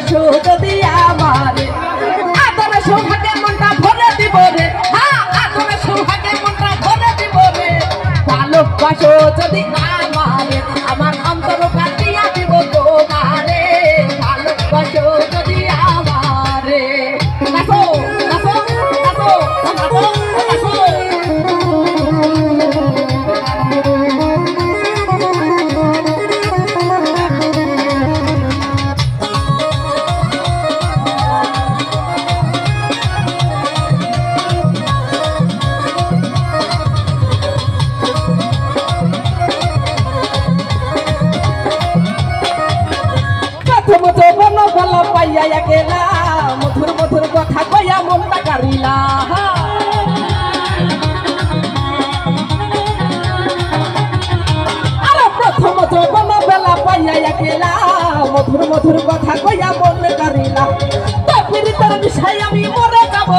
ভালোবাসো যদি আমার। আদর সৌভাগ্যের মনটা ভরে দিব রে। হ্যাঁ আদর সৌভাগ্যের মনটা ভরে দিব রে। ভালোবাসো যদি প্রথম যৌবন গলা পাইয়া গেলা। মধুর মধুর কথা কইয়া মনটা কারিলা আরে প্রথম যৌবন বেলা পাইয়া গেলা। মধুর মধুর কথা কইয়া মন কারিলা তোর পীড়িতের বিষয় আমি মরে যাব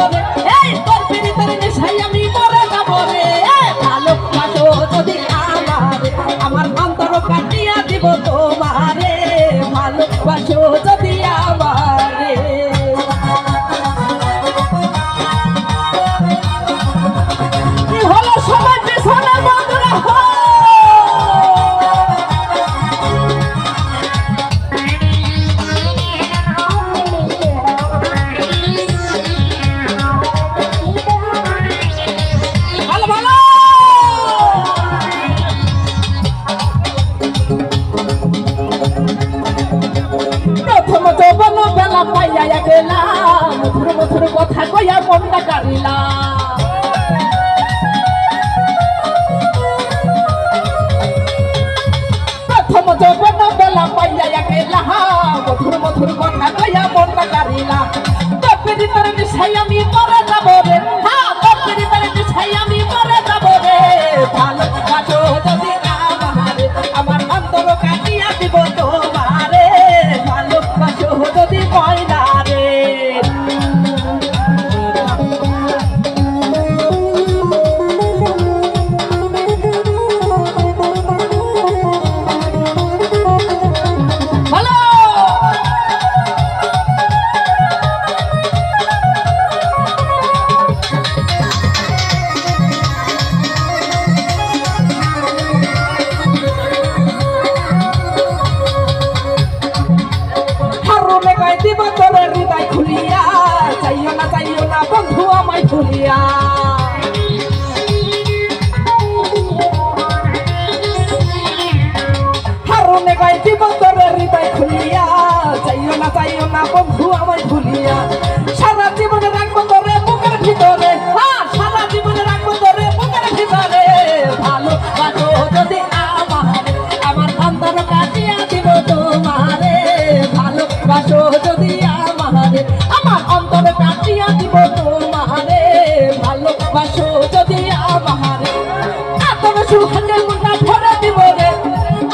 প্রথম যৌবন বেলা পাইয়া গেলা। মধুর মধুর কথা কইয়া মনটা কারিলা প্রথম যৌবন বেলা পাইয়া গেলা। মধুর মধুর কথা কইয়া মনটা কারিলা তোর বিষয় আমি মরে যাব রে। হ্যাঁ তোর বিষয় আমি ভুলিয়া হারুনে গাই দিব তোর হৃদয় খুলিয়া। চাইও না চাইও না, বন্ধু আমায় ভুলিয়া। সারা জীবনে রাখব তোরে বুকের ভিতরে। হ্যাঁ সারা জীবনে রাখব তোরে বুকের ভিতরে। ভালো বাসো যদি আমার আমার অন্তর কাটিয়া দিব তোমারে। ভালো যদি সুহাগে মনটা ভরে দিব রে।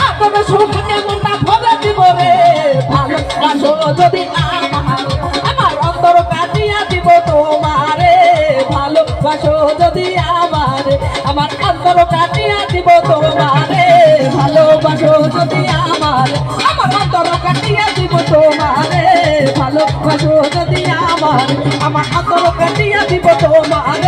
আতর সুহাগে মনটা ভরে দিব রে। যদি আমারে আমার অন্তর কাটিয়া দিব তোমারে। ভালো বাসো যদি আমারে আমার অন্তর কাটিয়া দিব তোমারে। ভালোবাসো যদি আমারে আমার অন্তর কাটিয়া দিব তোমারে। ভালোবাসো যদি আমারে আমার অন্তর কাটিয়া দিব তোমারে।